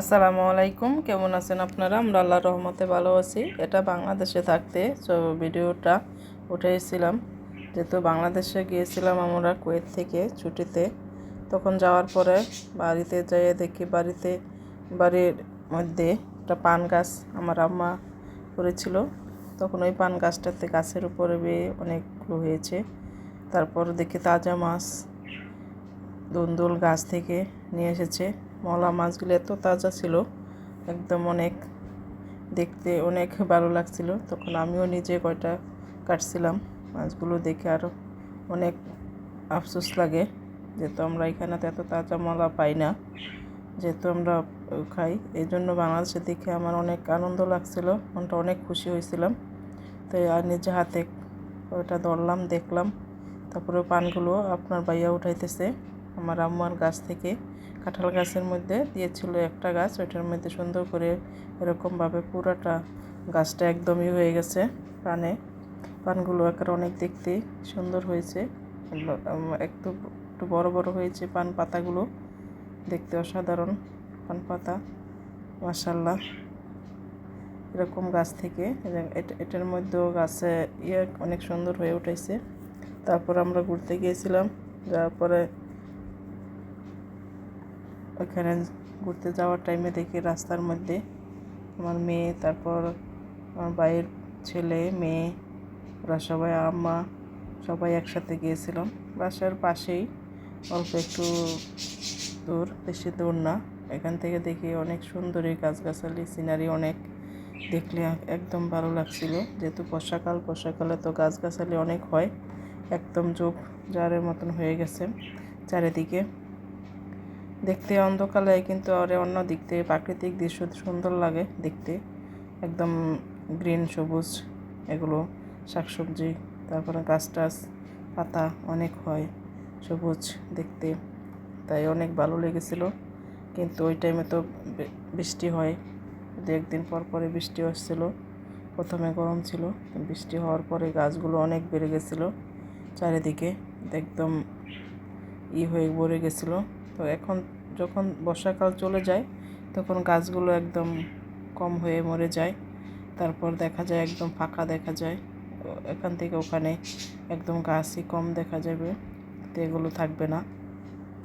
আসসালামু আলাইকুম। কেমন আছেন আপনারা? আমরা আল্লাহর রহমতে ভালো আছি। এটা বাংলাদেশে থাকতে তো ভিডিওটা উঠেছিলাম। যেহেতু বাংলাদেশে গিয়েছিলাম আমরা কুয়েত থেকে ছুটিতে, তখন যাওয়ার পরে বাড়িতে যেয়ে দেখি বাড়িতে, বাড়ির মধ্যে একটা পান গাছ আমার আম্মা করেছিল। তখন ওই পান গাছটাতে গাছের উপরে বেয়ে অনেকগুলো হয়েছে। তারপর দেখি তাজা মাছ, দুন্দুল গাছ থেকে নিয়ে এসেছে। মলা মাছগুলো এত তাজা ছিল, একদম অনেক দেখতে অনেক ভালো লাগছিল। তখন আমিও নিজে কয়টা কাটছিলাম মাছগুলো দেখে আরও অনেক আফসোস লাগে, যেহেতু আমরা এখানে এত তাজা মলা পাই না, যেহেতু আমরা খাই। এই জন্য বাংলাদেশে দেখে আমার অনেক আনন্দ লাগছিল, মনটা অনেক খুশি হয়েছিলাম। তো আর নিজে হাতে ওটা ধরলাম, দেখলাম। তারপরে পানগুলো আপনার বাইয়া উঠাইতেছে, আমার আম্মার গাছ থেকে। কাঁঠাল গাছের মধ্যে দিয়েছিল একটা গাছ, ওইটার মধ্যে সুন্দর করে এরকমভাবে পুরাটা গাছটা একদমই হয়ে গেছে পানে পানগুলো একের অনেক দেখতে সুন্দর হয়েছে। একটু একটু বড় বড় হয়েছে পান পাতাগুলো। দেখতে অসাধারণ পান পাতা মাসাল্লাহ এরকম গাছ থেকে এটার মধ্যেও গাছে ইয়ে অনেক সুন্দর হয়ে উঠেছে। তারপর আমরা ঘুরতে গিয়েছিলাম, যাওয়ার পরে ওইখানে ঘুরতে যাওয়ার টাইমে দেখি রাস্তার মধ্যে আমার মেয়ে, তারপর আমার ভাইয়ের ছেলে, মেয়ে, ওরা সবাই, আম্মা সবাই একসাথে গিয়েছিলাম। বাসার পাশেই অল্প একটু দূর, বেশি দূর না। এখান থেকে দেখি অনেক সুন্দরী গাছগাছালি সিনারি অনেক। দেখলে একদম ভালো লাগছিল। যেহেতু বর্ষাকাল, বর্ষাকালে তো গাছগাছালি অনেক হয়। একদম যোগ জারের মতন হয়ে গেছে চারিদিকে। দেখতে অন্ধকালে কিন্তু আর অন্য দিক থেকে প্রাকৃতিক দৃশ্য সুন্দর লাগে দেখতে। একদম গ্রিন, সবুজ, এগুলো, শাকসবজি, তারপরে গাছ টাছ পাতা অনেক হয়, সবুজ দেখতে। তাই অনেক ভালো লেগেছিল, কিন্তু ওই টাইমে তো বৃষ্টি হয়। দু একদিন পর পরে বৃষ্টি আসছিল, প্রথমে গরম ছিল বৃষ্টি হওয়ার পরে গাছগুলো অনেক বেড়ে গেছিল চারিদিকে, একদম ই হয়ে ভরে গেছিল। তো এখন যখন বর্ষাকাল চলে যায়, তখন গাছগুলো একদম কম হয়ে মরে যায়। তারপর দেখা যায় একদম ফাঁকা দেখা যায়। এখান থেকে ওখানে একদম গাছই কম দেখা যাবে। তো এগুলো থাকবে না।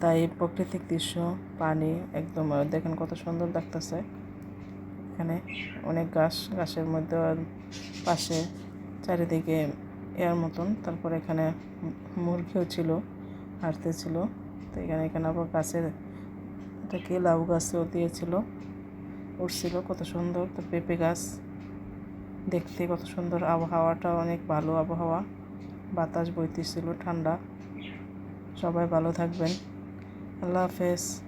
তাই প্রাকৃতিক দৃশ্য, পানি, একদম, দেখেন কত সুন্দর লাগতেছে। এখানে অনেক গাছ, গাছের মধ্যে পাশে চারিদিকে এর মতন। তারপর এখানে মুরগিও ছিল হাঁটতেছিল তো এখানে এখানে আবার গাছের এটা কি লাউ গাছও দিয়েছিল। উঠছিল কত সুন্দর তো পেঁপে গাছ। দেখতে কত সুন্দর আবহাওয়াটা, অনেক ভালো আবহাওয়া। বাতাস বইতেছিল, ঠান্ডা। সবাই ভালো থাকবেন। আল্লাহ হাফেজ।